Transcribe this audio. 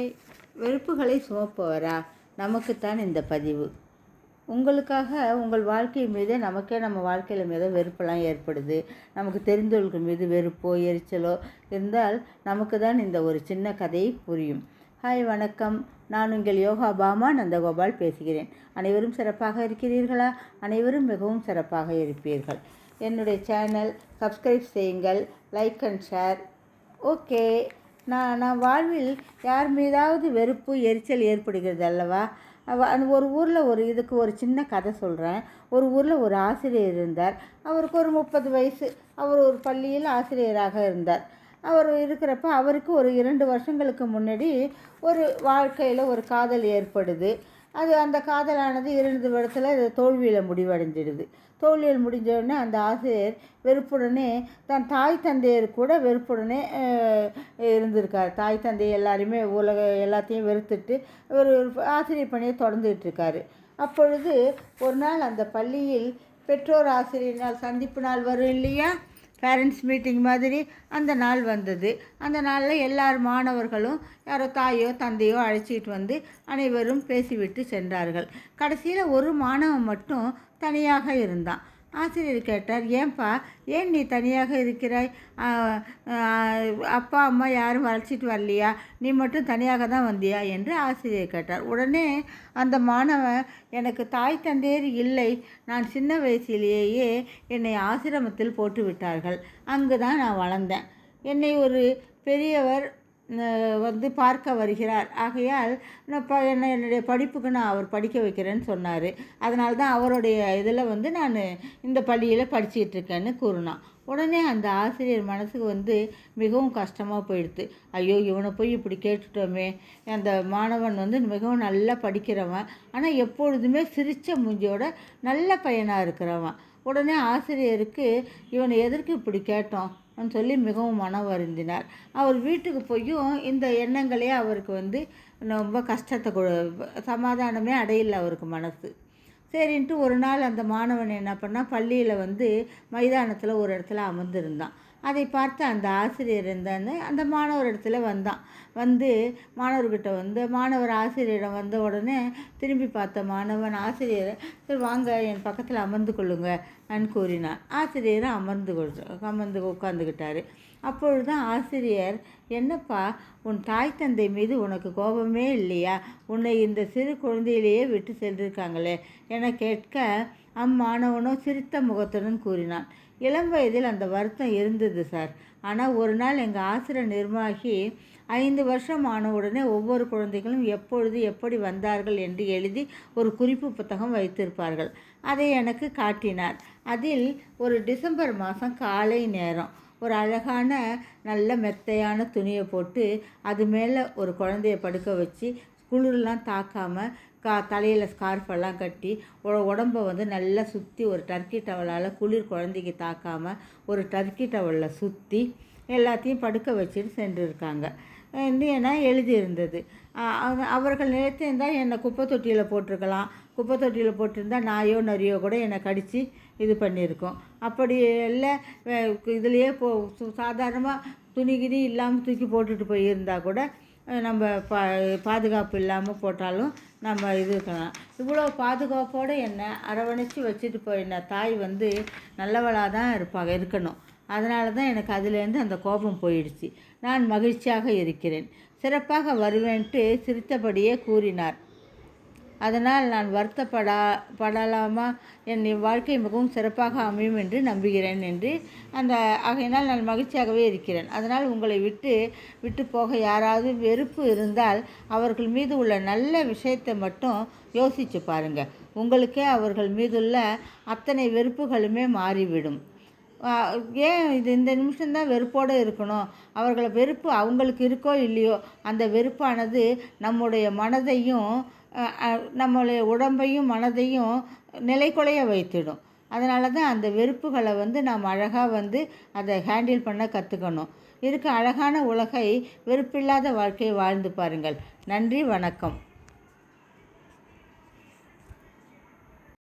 Hi வெறுப்புகளை சுமப்பவரா? நமக்குத்தான் இந்த பதிவு. உங்களுக்காக உங்கள் வாழ்க்கை மீது நமக்கே நம்ம வாழ்க்கையில் மீது வெறுப்பெல்லாம் ஏற்படுது. நமக்கு தெரிந்தவர்கள் மீது வெறுப்போ எரிச்சலோ இருந்தால் நமக்கு தான் இந்த ஒரு சின்ன கதை புரியும். ஹாய் வணக்கம். நான் உங்கள் யோகா பாமா நந்தகோபால் பேசுகிறேன். அனைவரும் சிறப்பாக இருக்கிறீர்களா? அனைவரும் மிகவும் சிறப்பாக இருப்பீர்கள். என்னுடைய சேனல் சப்ஸ்கிரைப் செய்யுங்கள் லைக் அண்ட் ஷேர். ஓகே. நான் நான் வாழ்வில் யார் மீதாவது வெறுப்பு எரிச்சல் ஏற்படுகிறது அல்லவா? அவ- அந்த ஒரு ஊரில் ஒரு இதுக்கு ஒரு சின்ன கதை சொல்கிறேன் ஒரு ஊரில் ஒரு ஆசிரியர் இருந்தார். அவருக்கு ஒரு முப்பது வயசு. அவர் ஒரு பள்ளியில் ஆசிரியராக இருந்தார். அவர் இருக்கிறப்ப அவருக்கு ஒரு இரண்டு வருஷங்களுக்கு முன்னாடி ஒரு வாழ்க்கையில் ஒரு காதல் ஏற்படுது. அது அந்த காதலானது இரண்டு வருடத்தில் தோல்வியில் முடிவடைஞ்சிடுது. தோழியல் முடிஞ்சவுடனே அந்த ஆசிரியர் வெறுப்புடனே தன் தாய் தந்தையர் கூட வெறுப்புடனே இருந்திருக்கார். தாய் தந்தை எல்லாருமே உலக எல்லாத்தையும் வெறுத்துட்டு ஒரு ஆசிரியர் பணியை தொடர்ந்துட்டு இருக்காரு அப்பொழுது ஒரு நாள் அந்த பள்ளியில் பெற்றோர் ஆசிரியர் நாள் சந்திப்பு நாள் வரும் இல்லையா? பேரண்ட்ஸ் மீட்டிங் மாதிரி அந்த நாள் வந்தது. அந்த நாளில் எல்லார் மாணவர்களும் யாரோ தாயோ தந்தையோ அழைச்சிட்டு வந்து அனைவரும் பேசிவிட்டு சென்றார்கள். கடைசியில் ஒரு மாணவன் மட்டும் தனியாக இருந்தான். ஆசிரியர் கேட்டார் ஏன்பா ஏன் நீ தனியாக இருக்கிறாய்? அப்பா அம்மா யாரும் வளர்ச்சிட்டு வரலையா? நீ மட்டும் தனியாக தான் வந்தியா? என்று ஆசிரியர் கேட்டார். உடனே அந்த மாணவன் எனக்கு தாய் தந்தையர் இல்லை. நான் சின்ன வயசிலேயே என்னை ஆசிரமத்தில் போட்டு விட்டார்கள் அங்கு தான் நான் வளர்ந்தேன். என்னை ஒரு பெரியவர் வந்து பார்க்க வருகிறார். ஆகையால் நான் ப என்ன என்னுடைய படிப்புக்கு நான் அவர் படிக்க வைக்கிறேன்னு சொன்னார். அதனால தான் அவருடைய இதில் வந்து நான் இந்த பள்ளியில் படிச்சுக்கிட்டு இருக்கேன்னு கூறினான். உடனே அந்த ஆசிரியர் மனசுக்கு வந்து மிகவும் கஷ்டமாக போயிடுது. ஐயோ இவனை போய் இப்படி கேட்டுட்டோமே. அந்த மாணவன் வந்து மிகவும் நல்லா படிக்கிறவன். ஆனால் எப்பொழுதுமே சிரித்த மூஞ்சியோட நல்ல பையனாக இருக்கிறவன். உடனே ஆசிரியருக்கு இவனை எதற்கு இப்படி கேட்டோம்? சொல்லி மிகவும் மனம் வருந்தினார். அவர் வீட்டுக்கு போயும் இந்த எண்ணங்களே அவருக்கு வந்து ரொம்ப கஷ்டத்தை கொடு சமாதானமே அடையல அவருக்கு மனசு. சரின்ட்டு ஒரு நாள் அந்த மாணவன் என்ன பண்ணால் பள்ளியில் வந்து மைதானத்தில் ஒரு இடத்துல அமர்ந்திருந்தான். அதை பார்த்து அந்த ஆசிரியர் இருந்தான்னு அந்த மாணவர் இடத்துல வந்தான். வந்து மாணவர்கிட்ட வந்து மாணவர் ஆசிரியரிடம் வந்த உடனே திரும்பி பார்த்த மாணவன் ஆசிரியரை சரி வாங்க என் பக்கத்தில் அமர்ந்து கொள்ளுங்க நான் கூறினான். ஆசிரியரும் அமர்ந்து கொள் அமர்ந்து உட்காந்துக்கிட்டாரு அப்பொழுது தான் ஆசிரியர் என்னப்பா உன் தாய் தந்தை மீது உனக்கு கோபமே இல்லையா? உன்னை இந்த சிறு குழந்தையிலேயே விட்டு சென்றிருக்காங்களே? என கேட்க அம்மாணவனோ சிரித்த முகத்துடன் கூறினான். இளம் வயதில் அந்த வருத்தம் இருந்தது சார். ஆனால் ஒரு நாள் எங்கள் ஆசிரியர் நிர்வாகி ஐந்து வருஷம் ஆன உடனே ஒவ்வொரு குழந்தைகளும் எப்பொழுது எப்படி வந்தார்கள்? என்று எழுதி ஒரு குறிப்பு புத்தகம் வைத்திருப்பார்கள். அதை எனக்கு காட்டினார். அதில் ஒரு டிசம்பர் மாதம் காலை நேரம். ஒரு அழகான நல்ல மெத்தையான துணியை போட்டு அது மேலே ஒரு குழந்தைய படுக்க வச்சு குளிர்லாம் தாக்காமல் கா தலையில் ஸ்கார்ஃபெல்லாம் கட்டி உடம்பை உடம்ப வந்து நல்லா சுற்றி ஒரு டர்க்கி டவலால் குளிர் குழந்தைக்கு தாக்காமல் ஒரு டர்க்கி டவலில் சுற்றி எல்லாத்தையும் படுக்க வச்சுட்டு சென்றிருக்காங்க. ஏன்னா எழுதியிருந்தது. அவ- அவர்கள் நினைத்திருந்தால் என்னை குப்பை தொட்டியில் போட்டிருக்கலாம். குப்பை தொட்டியில் போட்டிருந்தால் நாயோ நரியோ கூட என்னை கடித்து இது பண்ணியிருக்கோம். அப்படி இல்லை இதுலேயே போ சாதாரணமாக துணி கிணி இல்லாமல் தூக்கி போட்டுட்டு போயிருந்தா கூட நம்ம பா பாதுகாப்பு இல்லாமல் போட்டாலும் நம்ம இது இருக்கலாம். இவ்வளோ பாதுகாப்போடு என்னை அரவணைச்சு வச்சுட்டு போயிருந்த தாய் வந்து நல்லவளாக தான் இருப்பாங்க இருக்கணும். அதனால தான் எனக்கு அதுலேருந்து அந்த கோபம் போயிடுச்சு. நான் மகிழ்ச்சியாக இருக்கிறேன். சிறப்பாக வருவேன்ட்டு சிரித்தபடியே கூறினார். அதனால் நான் வருத்தப்படா படலாமா? என் வாழ்க்கை மிகவும் சிறப்பாக அமையும் என்று நம்புகிறேன் என்று அந்த ஆகையினால் நான் மகிழ்ச்சியாகவே இருக்கிறேன். அதனால் உங்களை விட்டு விட்டு போக யாராவது வெறுப்பு இருந்தால் அவர்கள் மீது உள்ள நல்ல விஷயத்தை மட்டும் யோசித்து பாருங்கள் உங்களுக்கே அவர்கள் மீதுள்ள அத்தனை வெறுப்புகளுமே மாறிவிடும். ஏன் இது இந்த நிமிஷம்தான் வெறுப்போடு இருக்கணும்? அவர்களை வெறுப்பு அவங்களுக்கு இருக்கோ இல்லையோ? அந்த வெறுப்பானது நம்முடைய மனதையும் நம்மளுடைய உடம்பையும் மனதையும் நிலைக்குலைய வைத்திடும். அதனால தான் அந்த வெறுப்புகளை வந்து நாம் அழகாக வந்து அதை ஹேண்டில் பண்ண கற்றுக்கணும் இருக்க அழகான உலகை வெறுப்பில்லாத வாழ்க்கையை வாழ்ந்து பாருங்கள். நன்றி வணக்கம்.